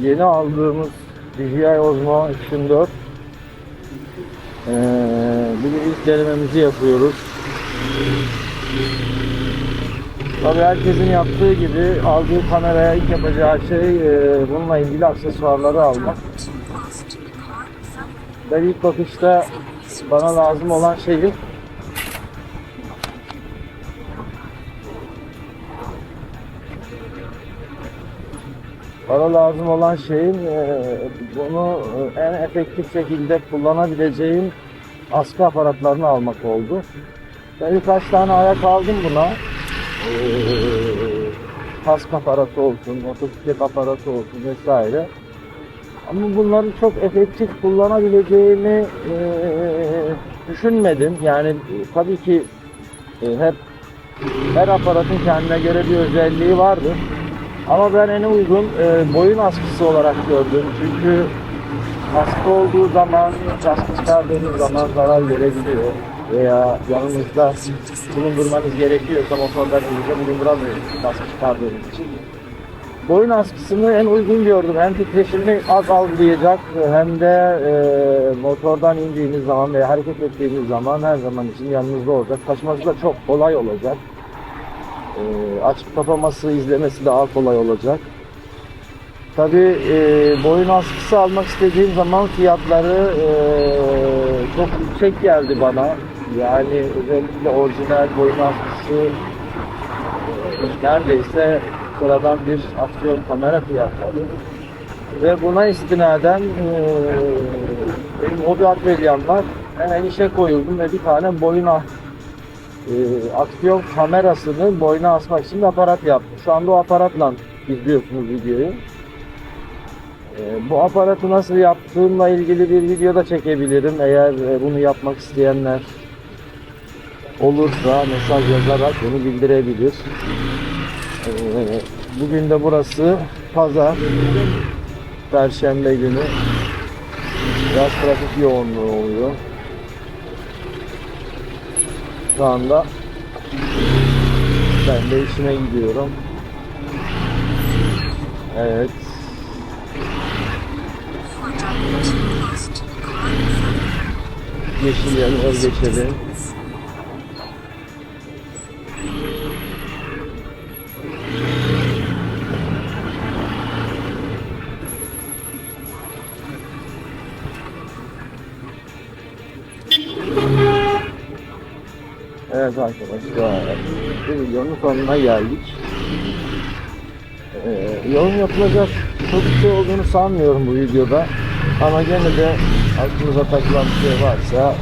Yeni aldığımız DJI Osmo Action 4 ee, bugün ilk denememizi yapıyoruz. Tabii herkesin yaptığı gibi aldığı kameraya ilk yapacağı şey e, bununla ilgili aksesuarları almak. Ben ilk bakışta bana lazım olan şeyi bana lazım olan şeyin e, bunu e, en efektif şekilde kullanabileceğim askı aparatlarını almak oldu. Ben birkaç tane ayak aldım buna. Ee, kask aparatı olsun, motosiklet aparatı olsun vesaire. Ama bunları çok efektif kullanabileceğimi e, düşünmedim. Yani e, tabii ki e, hep her aparatın kendine göre bir özelliği vardır. Ama ben en uygun e, boyun askısı olarak gördüm. Çünkü askı olduğu zaman, askı çıkardığınız zaman zarar verebiliyor. Veya yanınızda bulundurmanız gerekiyorsa motorda elinizde bulunduramıyorsunuz askı çıkardığınız için. Boyun askısını en uygun gördüm. Hem titreşimi az algılayacak hem de e, motordan indiğiniz zaman veya hareket ettiğiniz zaman her zaman için yanınızda olacak. Taşıması da çok kolay olacak. E, açıp kapaması, izlemesi daha kolay olacak. Tabii e, boyun askısı almak istediğim zaman fiyatları e, çok yüksek geldi bana. Yani özellikle orijinal boyun askısı e, neredeyse sıradan bir aksiyon kamera fiyatları. Ve buna istinaden e, benim hobi atölyem var. Hemen işe koyuldum ve bir tane boyuna e, aksiyon kamerasını boyuna asmak için bir aparat yaptım. Şu anda o aparatla izliyorsunuz videoyu. E, bu aparatı nasıl yaptığımla ilgili bir video da çekebilirim. Eğer e, bunu yapmak isteyenler olursa mesaj yazarak bunu bildirebilir. E, bugün de burası pazar. Perşembe günü. Biraz trafik yoğunluğu oluyor. Şu anda ben de işime gidiyorum. Evet. Yeşil yanıyor geçelim. Evet arkadaşlar, bir videonun sonuna geldik. Ee, yorum yapılacak çok bir şey olduğunu sanmıyorum bu videoda. Ama gene de aklınıza takılan bir şey varsa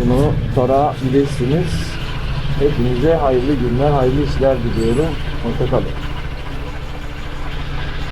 bunu sorabilirsiniz. Hepinize hayırlı günler, hayırlı işler diliyorum. Hoşçakalın.